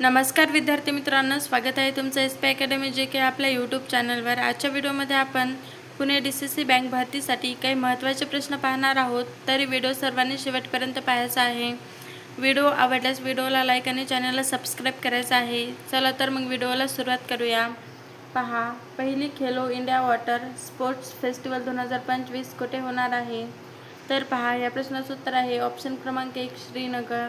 नमस्कार विद्यार्थी मित्रांनो स्वागत आहे तुमचं एस पी अकॅडमी जे के आपल्या यूट्यूब चॅनलवर आजच्या व्हिडिओमध्ये आपण Pune D C C bank भरतीसाठी काही महत्त्वाचे प्रश्न पाहणार आहोत. तरी व्हिडिओ सर्वांनी शेवटपर्यंत पाहायचा आहे. व्हिडिओ आवडल्यास व्हिडिओला लाईक आणि चॅनलला सबस्क्राईब करायचं आहे. चला तर मग व्हिडिओला सुरुवात करूया. पहा पहिली Khelo India water sports festival दोन हजार पंचवीस कुठे होणार आहे? तर पहा या प्रश्नाचं उत्तर आहे. ऑप्शन क्रमांक एक श्रीनगर.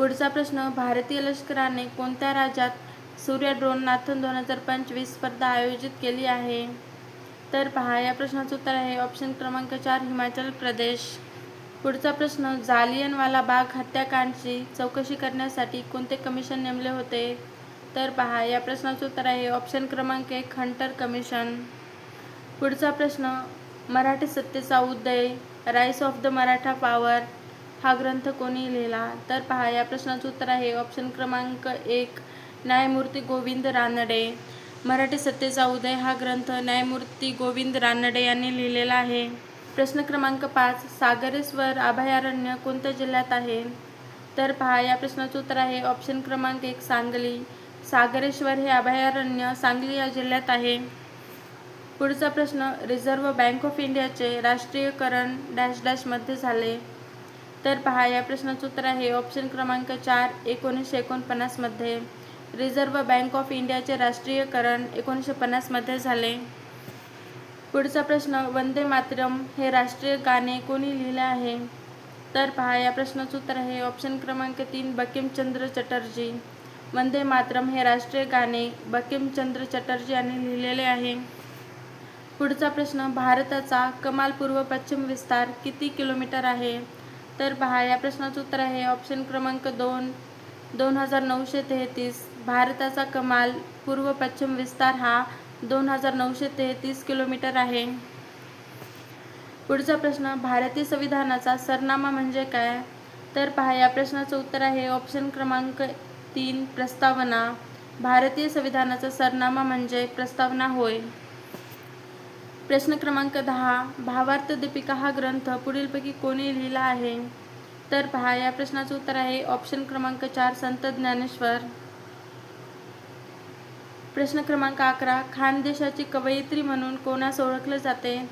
पुढचा प्रश्न भारतीय लष्कराने कोणत्या राज्यात सूर्य ड्रोन नाथन दोन हजार पंचवीस स्पर्धा आयोजित केली आहे? तर पहा या प्रश्नाचं उत्तर आहे ऑप्शन क्रमांक चार हिमाचल प्रदेश. पुढचा प्रश्न जालियनवाला बाग हत्याकांडची चौकशी करण्यासाठी कोणते कमिशन नेमले होते? तर पहा या प्रश्नाचं उत्तर आहे ऑप्शन क्रमांक एक हंटर कमिशन पुढचा प्रश्न मराठी सत्तेचा उदय rise of the Maratha power हा ग्रंथ कोणी लिहिला? तर पहा या प्रश्नाचं उत्तर आहे. ऑप्शन क्रमांक एक न्यायमूर्ती गोविंद रानडे. मराठी सत्तेचा उदय हा ग्रंथ न्यायमूर्ती गोविंद रानडे यांनी लिहिलेला आहे. प्रश्न क्रमांक पाच सागरेश्वर अभयारण्य कोणत्या जिल्ह्यात आहे? तर पहा या प्रश्नाचं उत्तर आहे. ऑप्शन क्रमांक एक सांगली. सागरेश्वर हे अभयारण्य सांगली या जिल्ह्यात आहे. पुढचा प्रश्न रिझर्व्ह बँक ऑफ इंडियाचे राष्ट्रीयकरण डॅश डॅशमध्ये झाले. तर पहा या प्रश्नाचं उत्तर आहे. ऑप्शन क्रमांक चार एकोणीसशे एकोणपन्नासमध्ये रिझर्व्ह बँक ऑफ इंडियाचे राष्ट्रीयकरण एकोणीसशे पन्नासमध्ये झाले. पुढचा प्रश्न वंदे मातरम हे राष्ट्रीय गाणे कोणी लिहिले आहे? तर पहा या प्रश्नाचं उत्तर आहे. ऑप्शन क्रमांक तीन बकिमचंद्र चटर्जी. वंदे मातरम हे राष्ट्रीय गाणे बकिमचंद्र चटर्जी यांनी लिहिलेले आहे. पुढचा प्रश्न भारताचा कमाल पूर्व पश्चिम विस्तार किती किलोमीटर आहे? तर पहा या प्रश्नाचं उत्तर आहे ऑप्शन क्रमांक दोन दोन हजार नऊशे तेहतीस. भारताचा कमाल पूर्व पश्चिम विस्तार हा दोन हजार नऊशे तेहतीस किलोमीटर आहे. पुढचा प्रश्न भारतीय संविधानाचा सरनामा म्हणजे काय? तर पहा या प्रश्नाचं उत्तर आहे ऑप्शन क्रमांक तीन प्रस्तावना. भारतीय संविधानाचा सरनामा म्हणजे प्रस्तावना होय. प्रश्न क्रमांक दहा भावार्थ दीपिका हा ग्रंथ पुढीलपैकी कोणी लिहिला आहे? तर पहा या प्रश्नाचं उत्तर आहे ऑप्शन क्रमांक चार संत ज्ञानेश्वर. प्रश्न क्रमांक अकरा खानदेशाची कवयित्री म्हणून कोणास ओळखले जाते?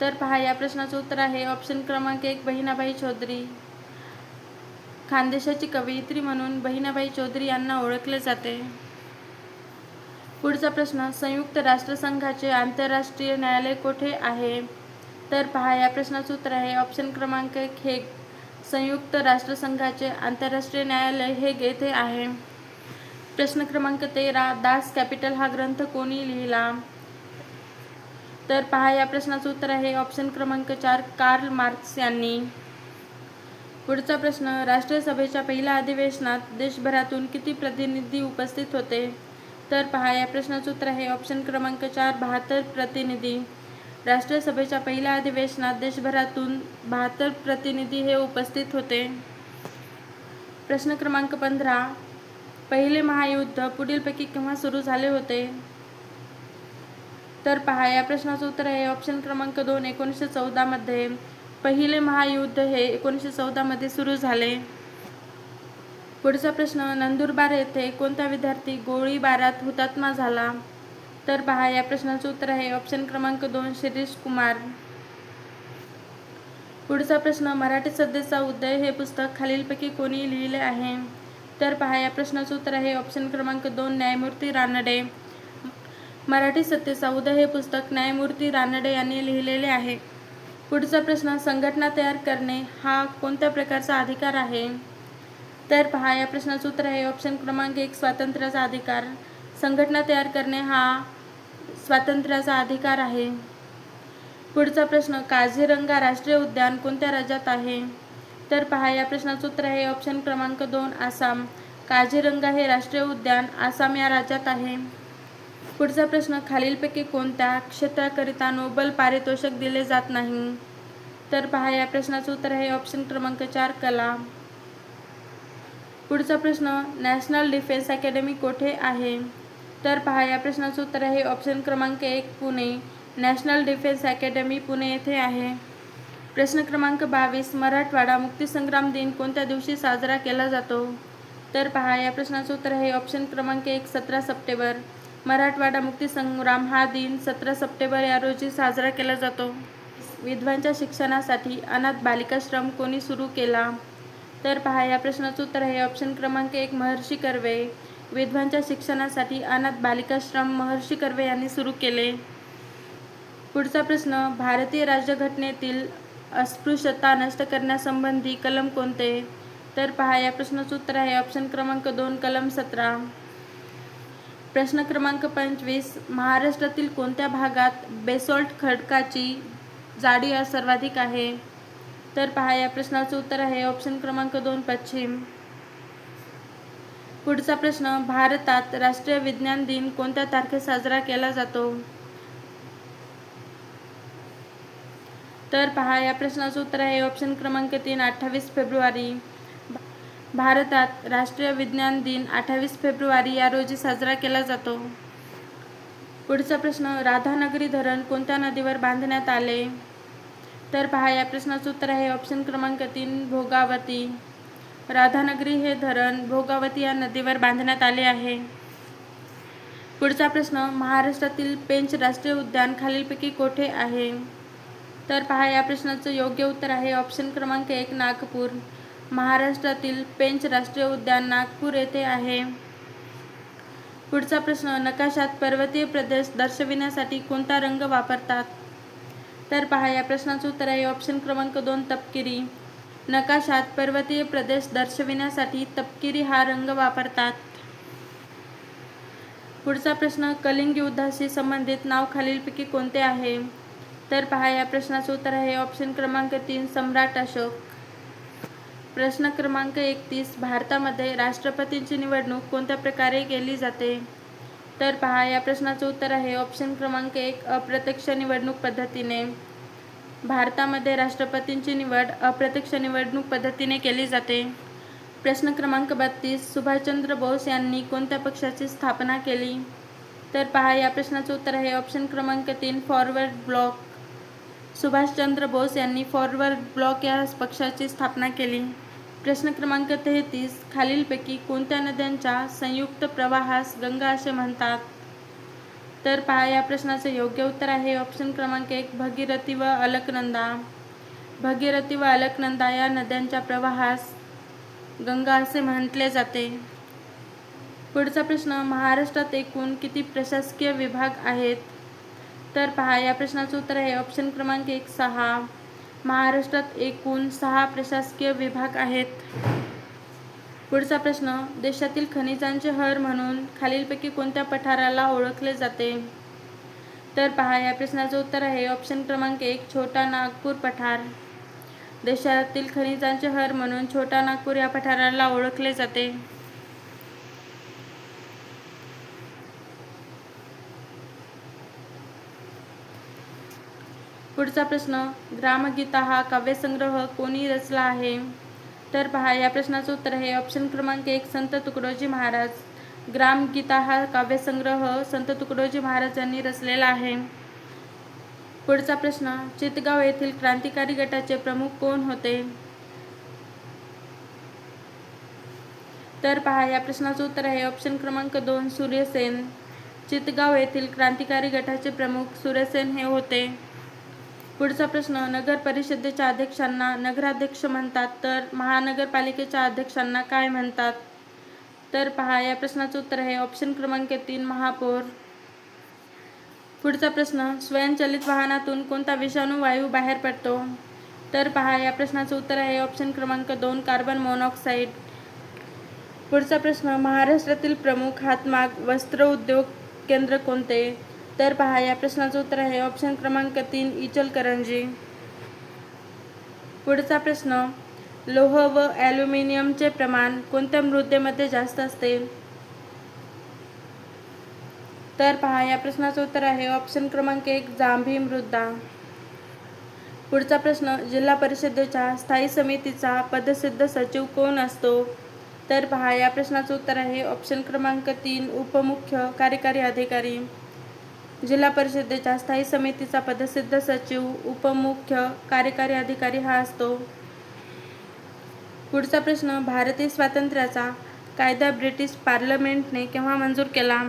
तर पहा या प्रश्नाचं उत्तर आहे ऑप्शन क्रमांक एक बहिणाबाई चौधरी. खानदेशाची कवयित्री म्हणून बहिणाबाई चौधरी यांना ओळखले जाते. पुढचा प्रश्न संयुक्त राष्ट्रसंघाचे आंतरराष्ट्रीय न्यायालय कोठे आहे? तर पहा या प्रश्नाचं उत्तर आहे ऑप्शन क्रमांक एक हे संयुक्त राष्ट्रसंघाचे आंतरराष्ट्रीय न्यायालय हे येथे आहे. प्रश्न क्रमांक तेरा दास कॅपिटल हा ग्रंथ कोणी लिहिला? तर पहा या प्रश्नाचं उत्तर आहे ऑप्शन क्रमांक चार कार्ल मार्क्स यांनी. पुढचा प्रश्न राष्ट्रीय सभेच्या पहिल्या अधिवेशनात देशभरातून किती प्रतिनिधी उपस्थित होते? तर पहा या प्रश्नाचं उत्तर आहे. ऑप्शन क्रमांक चार बहात्तर प्रतिनिधी. राष्ट्रीय सभेच्या पहिल्या अधिवेशनात देशभरातून बहात्तर प्रतिनिधी हे उपस्थित होते. प्रश्न क्रमांक पंधरा पहिले महायुद्ध पुढीलपैकी केव्हा सुरू झाले होते? तर पहा या प्रश्नाचं उत्तर आहे. ऑप्शन क्रमांक दोन एकोणीसशे चौदामध्ये पहिले महायुद्ध हे एकोणीसशे चौदामध्ये सुरू झाले. पुढचा प्रश्न नंदुरबार येथे कोणता विद्यार्थी गोळीबारात हुतात्मा झाला? तर पहा या प्रश्नाचं उत्तर आहे ऑप्शन क्रमांक दोन शिरीष कुमार. पुढचा प्रश्न मराठी सध्याचा उदय हे पुस्तक खालीलपैकी कोणी लिहिले आहे? तर पहा या प्रश्नाचं उत्तर आहे ऑप्शन क्रमांक दोन न्यायमूर्ती रानडे. मराठी सत्तेचा उदय हे पुस्तक न्यायमूर्ती रानडे यांनी लिहिलेले आहे. पुढचा प्रश्न संघटना तयार करणे हा कोणत्या प्रकारचा अधिकार आहे? तर पहा या प्रश्नाचं उत्तर आहे. ऑप्शन क्रमांक एक स्वातंत्र्याचा अधिकार. संघटना तयार करणे हा स्वातंत्र्याचा अधिकार आहे. पुढचा प्रश्न काझीरंगा राष्ट्रीय उद्यान कोणत्या राज्यात आहे? तर पहा या प्रश्नाचं उत्तर आहे. ऑप्शन क्रमांक दोन आसाम. काझीरंगा हे राष्ट्रीय उद्यान आसाम या राज्यात आहे. पुढचा प्रश्न खालीलपैकी कोणत्या क्षेत्राकरिता नोबल पारितोषिक दिले जात नाही? तर पहा या प्रश्नाचं उत्तर आहे. ऑप्शन क्रमांक चार कला. पुढचा प्रश्न नॅशनल डिफेन्स अकॅडमी कोठे आहे? तर पहा या प्रश्नाचं उत्तर आहे ऑप्शन क्रमांक एक Pune. National defence academy Pune येथे आहे. प्रश्न क्रमांक बावीस मराठवाडा मुक्तीसंग्राम दिन कोणत्या दिवशी साजरा केला जातो? तर पहा या प्रश्नाचं उत्तर आहे ऑप्शन क्रमांक एक सतरा सप्टेंबर. मराठवाडा मुक्तीसंग्राम हा दिन सतरा सप्टेंबर या रोजी साजरा केला जातो. विधवांच्या शिक्षणासाठी अनाथ बालिकाश्रम कोणी सुरू केला? तर पहा या प्रश्नाचं उत्तर आहे. ऑप्शन क्रमांक एक महर्षी कर्वे. विधवांच्या शिक्षणासाठी अनाथ बालिकाश्रम महर्षी कर्वे यांनी सुरू केले. पुढचा प्रश्न भारतीय राज्यघटनेतील अस्पृश्यता नष्ट करण्यासंबंधी कलम कोणते? तर पहा या प्रश्नाचं उत्तर आहे. ऑप्शन क्रमांक दोन कलम सतरा. प्रश्न क्रमांक पंचवीस महाराष्ट्रातील कोणत्या भागात बेसॉल्ट खडकाची जाडी सर्वाधिक आहे? तर पहा या प्रश्नाचं उत्तर आहे. ऑप्शन क्रमांक दोन पश्चिम. पुढचा प्रश्न भारतात राष्ट्रीय विज्ञान दिन कोणत्या तारखेत साजरा केला जातो? तर पहा या प्रश्नाचं उत्तर आहे. ऑप्शन क्रमांक तीन अठ्ठावीस फेब्रुवारी. भारतात राष्ट्रीय विज्ञान दिन अठ्ठावीस फेब्रुवारी या रोजी साजरा केला जातो. पुढचा प्रश्न राधानगरी धरण कोणत्या नदीवर बांधण्यात आले? तर पहा या प्रश्नाचं उत्तर आहे ऑप्शन क्रमांक तीन भोगावती. राधानगरी हे धरण भोगावती या नदीवर बांधण्यात आले आहे. पुढचा प्रश्न महाराष्ट्रातील पेंच राष्ट्रीय उद्यान खालीलपैकी कोठे आहे? तर पहा या प्रश्नाचं योग्य उत्तर आहे ऑप्शन क्रमांक एक नागपूर. महाराष्ट्रातील पेंच राष्ट्रीय उद्यान नागपूर येथे आहे. पुढचा प्रश्न नकाशात पर्वतीय प्रदेश दर्शविण्यासाठी कोणता रंग वापरतात? तर पहा या प्रश्नाचं उत्तर आहे ऑप्शन क्रमांक दोन तपकिरी. नकाशात पर्वतीय प्रदेश दर्शविण्यासाठी तपकिरी हा रंग वापरतात. पुढचा प्रश्न कलिंग युद्धाशी संबंधित नाव खालीलपैकी कोणते आहे? तर पहा या प्रश्नाचं उत्तर आहे ऑप्शन क्रमांक तीन सम्राट अशोक. प्रश्न क्रमांक एकतीस भारतामध्ये राष्ट्रपतींची निवडणूक कोणत्या प्रकारे केली जाते? तर पहा या प्रश्नाचं उत्तर आहे. ऑप्शन क्रमांक एक अप्रत्यक्ष निवडणूक पद्धतीने. भारतामध्ये राष्ट्रपतींची निवड अप्रत्यक्ष निवडणूक पद्धतीने केली जाते. प्रश्न क्रमांक बत्तीस सुभाषचंद्र बोस यांनी कोणत्या पक्षाची स्थापना केली? तर पहा या प्रश्नाचं उत्तर आहे. ऑप्शन क्रमांक तीन फॉरवर्ड ब्लॉक सुभाषचंद्र बोस यांनी फॉरवर्ड ब्लॉक या पक्षाची स्थापना केली. प्रश्न क्रमांक तेहतीस खालीलपैकी कोणत्या नद्यांच्या संयुक्त प्रवाहास गंगा असे म्हणतात? तर पहा या प्रश्नाचं योग्य उत्तर आहे ऑप्शन क्रमांक एक भगीरथी व अलकनंदा. भगीरथी व अलकनंदा या नद्यांच्या प्रवाहास गंगा असे म्हटले जाते. पुढचा प्रश्न महाराष्ट्रात एकूण किती प्रशासकीय विभाग आहेत? तर पहा या प्रश्नाचं उत्तर आहे ऑप्शन क्रमांक एक सहा. महाराष्ट्रात एकूण सहा प्रशासकीय विभाग आहेत. पुढचा प्रश्न देशातील खनिजांचे हर म्हणून खालीलपैकी कोणत्या पठाराला ओळखले जाते? तर पहा या प्रश्नाचं उत्तर आहे ऑप्शन क्रमांक एक छोटा नागपूर पठार. देशातील खनिजांचे हर म्हणून छोटा नागपूर या पठाराला ओळखले जाते. पुढचा प्रश्न ग्रामगीता हा काव्यसंग्रह कोणी रचला आहे? तर पहा या प्रश्नाचं उत्तर आहे ऑप्शन क्रमांक एक संत तुकडोजी महाराज. ग्रामगीता हा काव्यसंग्रह संत तुकडोजी महाराजांनी रचलेला आहे. पुढचा प्रश्न चितगाव येथील क्रांतिकारी गटाचे प्रमुख कोण होते? तर पहा या प्रश्नाचं उत्तर आहे ऑप्शन क्रमांक दोन सूर्यसेन चितगाव येथील क्रांतिकारी गटाचे प्रमुख सूर्यसेन हे होते. पुढचा प्रश्न नगर परिषदेच्या अध्यक्षांना नगराध्यक्ष म्हणतात तर महानगरपालिकेच्या अध्यक्षांना काय म्हणतात? तर पहा या प्रश्नाचं उत्तर आहे ऑप्शन क्रमांक तीन महापौर. पुढचा प्रश्न स्वयंचलित वाहनातून कोणता विषाणू वायू बाहेर पडतो? तर पहा या प्रश्नाचं उत्तर आहे ऑप्शन क्रमांक दोन कार्बन मोनॉक्साईड पुढचा प्रश्न महाराष्ट्रातील प्रमुख हातमाग वस्त्र उद्योग केंद्र कोणते? तर पहा या प्रश्नाचं उत्तर आहे. ऑप्शन क्रमांक तीन इचलकरंजी. पुढचा प्रश्न लोह व ॲल्युमिनियमचे प्रमाण कोणत्या मृदेमध्ये जास्त असते? तर पहा या प्रश्नाचं उत्तर आहे. ऑप्शन क्रमांक एक जांभी मृदा. पुढचा प्रश्न जिल्हा परिषदेच्या स्थायी समितीचा पदसिद्ध सचिव कोण असतो? तर पहा या प्रश्नाचं उत्तर आहे. ऑप्शन क्रमांक तीन उपमुख्य कार्यकारी अधिकारी. जिल्हा परिषदेच्या स्थायी समितीचा पदसिद्ध सचिव उपमुख्य कार्यकारी अधिकारी हा असतो. पुढचा प्रश्न भारतीय स्वातंत्र्याचा कायदा ब्रिटिश पार्लमेंटने केव्हा मंजूर केला?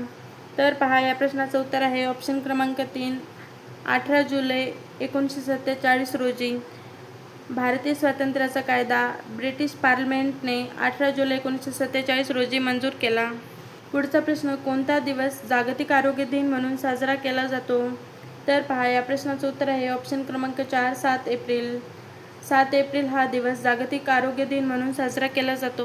तर पहा या प्रश्नाचं उत्तर आहे ऑप्शन क्रमांक तीन अठरा जुलै एकोणीसशे सत्तेचाळीस रोजी. भारतीय स्वातंत्र्याचा कायदा ब्रिटिश पार्लमेंटने अठरा जुलै एकोणीसशे सत्तेचाळीस रोजी मंजूर केला. पुढचा प्रश्न कोणता दिवस जागतिक आरोग्य दिन म्हणून साजरा केला जातो? तर पहा या प्रश्नाचं उत्तर आहे ऑप्शन क्रमांक चार सात एप्रिल. सात एप्रिल हा दिवस जागतिक आरोग्य दिन म्हणून साजरा केला जातो.